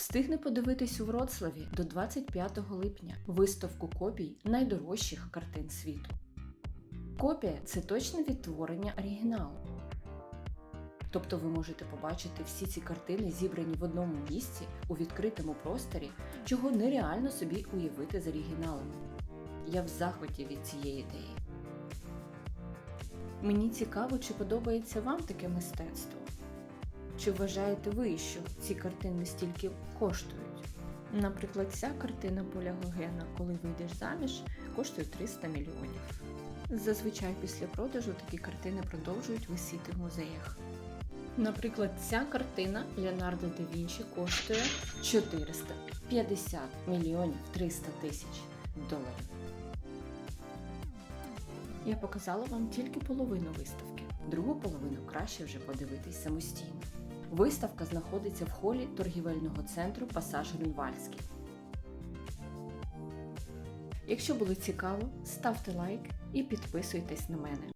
Встигне подивитись у Вроцлаві до 25 липня виставку копій найдорожчих картин світу. Копія це точне відтворення оригіналу. Тобто ви можете побачити всі ці картини, зібрані в одному місці у відкритому просторі, чого нереально собі уявити з оригіналом. Я в захваті від цієї ідеї. Мені цікаво, чи подобається вам таке мистецтво. Чи вважаєте ви, що ці картини стільки коштують? Наприклад, ця картина Поля Гогена, коли вийдеш заміж, коштує 300 мільйонів. Зазвичай після продажу такі картини продовжують висіти в музеях. Наприклад, ця картина Леонардо да Вінчі коштує 450 мільйонів 300 тисяч доларів. Я показала вам тільки половину виставки. Другу половину краще вже подивитись самостійно. Виставка знаходиться в холі торгівельного центру Пасаж Грюнвальський. Якщо було цікаво, ставте лайк і підписуйтесь на мене.